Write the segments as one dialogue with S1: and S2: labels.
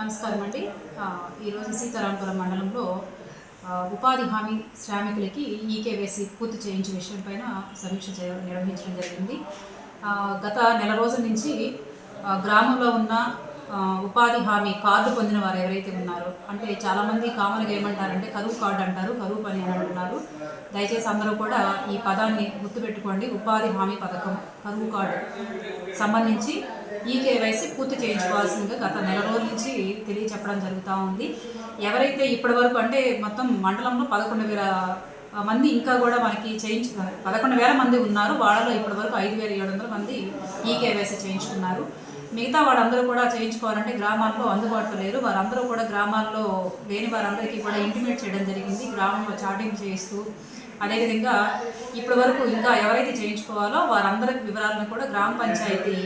S1: నమస్కారం అండి. ఈరోజు సీతారాంపురం మండలంలో ఉపాధి హామీ శ్రామికులకి ఈకేవేసి పూర్తి చేయించే విషయంపైన సమీక్ష చేయ నిర్వహించడం జరిగింది. గత నెల రోజుల నుంచి గ్రామంలో ఉన్న ఉపాధి హామీ కార్డు పొందిన వారు ఎవరైతే ఉన్నారో అంటే చాలామంది కామన్గా ఏమంటారంటే కరువు కార్డు అంటారు కరువు పని అని అంటున్నారు. దయచేసి అందరూ కూడా ఈ పదాన్ని గుర్తుపెట్టుకోండి ఉపాధి హామీ పథకం కరువు కార్డు సంబంధించి ఈ కేవైసీ పూర్తి చేయించుకోవాల్సిందిగా గత నెల రోజుల నుంచి తెలియచెప్పడం జరుగుతూ ఉంది. ఎవరైతే ఇప్పటి వరకు అంటే మొత్తం మండలంలో పదకొండు వేల మంది ఇంకా కూడా మనకి చేయించు పదకొండు వేల మంది ఉన్నారు వాళ్ళలో ఇప్పటి వరకు ఐదు వేల ఏడు వందల మంది ఈ కేవైసీ చేయించుకున్నారు. మిగతా వాళ్ళందరూ కూడా చేయించుకోవాలంటే గ్రామాల్లో అందుబాటులో లేరు. వారందరూ కూడా గ్రామాల్లో లేని వారందరికీ కూడా ఇంటిమేట్ చేయడం జరిగింది. గ్రామంలో చాటింగ్ చేస్తూ అదేవిధంగా ఇప్పటి వరకు ఇంకా ఎవరైతే చేయించుకోవాలో వారందరి వివరాలను కూడా గ్రామ పంచాయతీ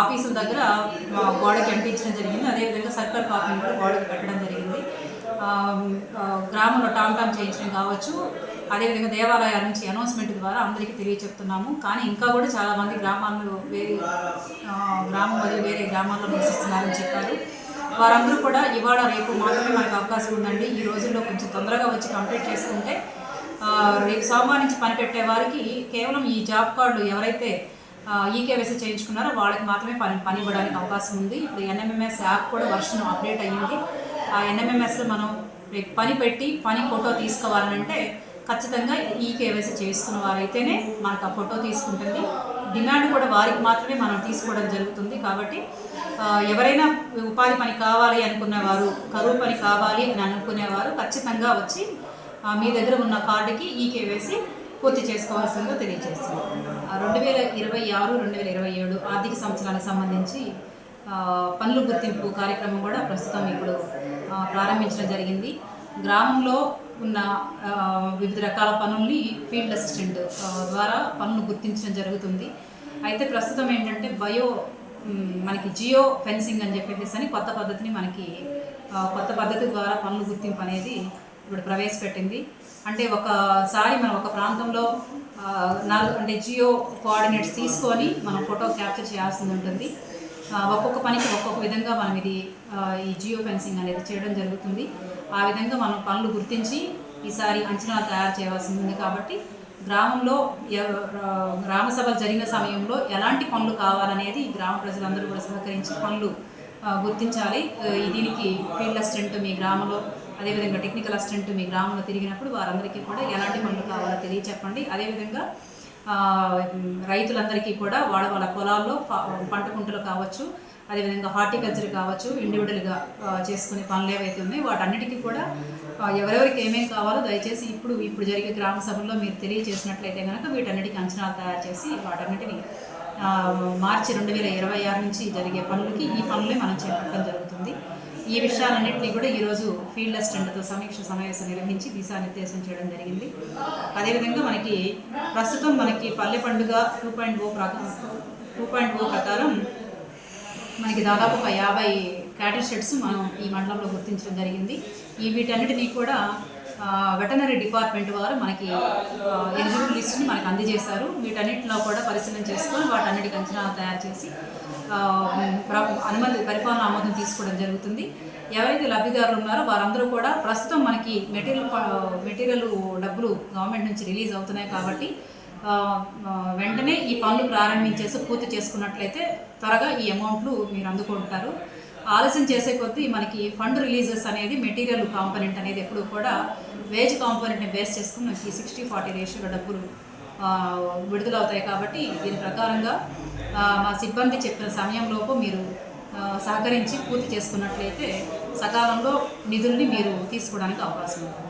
S1: ఆఫీసుల దగ్గర గోడకి అంటించడం జరిగింది. అదేవిధంగా సర్కల్ కాపీని కూడా గోడకి పెట్టడం జరిగింది. గ్రామంలో టామ్ టామ్ చేయించడం కావచ్చు అదేవిధంగా దేవాలయాల నుంచి అనౌన్స్మెంట్ ద్వారా అందరికీ తెలియచెప్తున్నాము. కానీ ఇంకా కూడా చాలామంది గ్రామాల్లో వేరే గ్రామం వదిలి వేరే గ్రామాల్లో నివసిస్తున్నారని చెప్పారు. వారందరూ కూడా ఇవాళ రేపు మాత్రమే మనకు అవకాశం ఉందండి. ఈ రోజుల్లో కొంచెం తొందరగా వచ్చి కంప్లీట్ చేసుకుంటే రేపు సోమవారం నుంచి పనిపెట్టే వారికి కేవలం ఈ జాబ్ కార్డులు ఎవరైతే ఈకేవైసీ చేయించుకున్నారో వాళ్ళకి మాత్రమే పని పని ఇవ్వడానికి అవకాశం ఉంది. ఇప్పుడు ఎన్ఎంఎంఎస్ యాప్ కూడా వర్షన్ అప్డేట్ అయ్యింది. ఆ ఎన్ఎంఎంఎస్ మనం పని పెట్టి పని ఫోటో తీసుకోవాలంటే ఖచ్చితంగా ఈ కేవైసీ చేస్తున్న వారైతేనే మనకు ఆ ఫోటో తీసుకుంటుంది. డిమాండ్ కూడా వారికి మాత్రమే మనం తీసుకోవడం జరుగుతుంది కాబట్టి ఎవరైనా ఉపాధి పని కావాలి అనుకునేవారు కరువు పని కావాలి అని అనుకునేవారు ఖచ్చితంగా వచ్చి మీ దగ్గర ఉన్న కార్డుకి ఈ కేవైసీ పూర్తి చేసుకోవాల్సిందో తెలియజేస్తున్నాం. రెండు వేల ఇరవై ఆరు రెండు వేల ఇరవై ఏడు ఆర్థిక సంవత్సరానికి సంబంధించి పనులు గుర్తింపు కార్యక్రమం కూడా ప్రస్తుతం ఇప్పుడు ప్రారంభించడం జరిగింది. గ్రామంలో ఉన్న వివిధ రకాల పనుల్ని ఫీల్డ్ అసిస్టెంట్ ద్వారా పనులు గుర్తించడం జరుగుతుంది. అయితే ప్రస్తుతం ఏంటంటే బయో మనకి జియో ఫెన్సింగ్ అని చెప్పేసి అని కొత్త పద్ధతిని మనకి కొత్త పద్ధతి ద్వారా పనులు గుర్తింపు అనేది ఇప్పుడు ప్రవేశపెట్టింది. అంటే ఒకసారి మనం ఒక ప్రాంతంలో నాలుగు అంటే జియో కోఆర్డినేట్స్ తీసుకొని మనం ఫోటో క్యాప్చర్ చేయాల్సి ఉంటుంది. ఒక్కొక్క పనికి ఒక్కొక్క విధంగా మనం ఇది ఈ జియో ఫెన్సింగ్ అనేది చేయడం జరుగుతుంది. ఆ విధంగా మనం పనులు గుర్తించి ఈసారి అంచనా తయారు చేయవలసి ఉంది కాబట్టి గ్రామంలో గ్రామ సభలు జరిగిన సమయంలో ఎలాంటి పనులు కావాలనేది గ్రామ ప్రజలందరూ కూడా సహకరించి పనులు గుర్తించాలి. దీనికి ఫీల్డ్ అసిస్టెంట్ మీ గ్రామంలో అదేవిధంగా టెక్నికల్ అసిస్టెంట్ మీ గ్రామంలో తిరిగినప్పుడు వారందరికీ కూడా ఎలాంటి పనులు కావాలో తెలియచెప్పండి. అదేవిధంగా రైతులందరికీ కూడా వాళ్ళ వాళ్ళ పొలాల్లో పంట కుంటలు కావచ్చు అదేవిధంగా హార్టికల్చర్ కావచ్చు ఇండివిజువల్గా చేసుకునే పనులు ఏవైతే ఉన్నాయో వాటన్నిటికీ కూడా ఎవరెవరికి ఏమేమి కావాలో దయచేసి ఇప్పుడు ఇప్పుడు జరిగే గ్రామ సభల్లో మీరు తెలియజేసినట్లయితే కనుక వీటన్నిటికీ అంచనాలు తయారు చేసి వాటన్నిటిని మార్చి రెండు వేల ఇరవై ఆరు నుంచి జరిగే పనులకి ఈ పనులే మనం చేపట్టడం జరుగుతుంది. ఈ విషయాలన్నింటినీ కూడా ఈరోజు ఫీల్డ్ అసిస్టెంట్తో సమీక్ష సమావేశం నిర్వహించి దిశానిర్దేశం చేయడం జరిగింది. అదేవిధంగా మనకి ప్రస్తుతం మనకి పల్లె పండుగ టూ పాయింట్ ఓ ప్రకారం టూ పాయింట్ ఓ ప్రకారం మనకి దాదాపు ఒక యాభై క్యాటర్ షెడ్స్ మనం ఈ మండలంలో గుర్తించడం జరిగింది. ఈ వీటన్నిటినీ కూడా వెటనరీ డిపార్ట్మెంట్ వారు మనకి ఎలిజిబుల్ లిస్ట్ని మనకి అందజేశారు. వీటన్నిటిలో కూడా పరిశీలన చేసుకొని వాటన్నిటికి అంచనా తయారు చేసి అనుమతి పరిపాలన ఆమోదం తీసుకోవడం జరుగుతుంది. ఎవరైతే లబ్ధిదారులు ఉన్నారో వారందరూ కూడా ప్రస్తుతం మనకి మెటీరియల్ మెటీరియల్ డబ్బులు గవర్నమెంట్ నుంచి రిలీజ్ అవుతున్నాయి కాబట్టి వెంటనే ఈ పనులు ప్రారంభించేసి పూర్తి చేసుకున్నట్లయితే త్వరగా ఈ అమౌంట్లు మీరు అందుకుంటారు. ఆలస్యం చేసే కొద్దీ మనకి ఫండ్ రిలీజెస్ అనేది మెటీరియల్ కాంపోనెంట్ అనేది ఎప్పుడు కూడా వేజ్ కాంపోనెంట్ని బేస్ చేసుకుని మనకి సిక్స్టీ ఫార్టీ రేషియోలో డబ్బులు విడుదలవుతాయి కాబట్టి దీని ప్రకారంగా మా సిబ్బంది చెప్పిన సమయంలోపు మీరు సహకరించి పూర్తి చేసుకున్నట్లయితే సకాలంలో నిధుల్ని మీరు తీసుకోవడానికి అవకాశం ఉంది.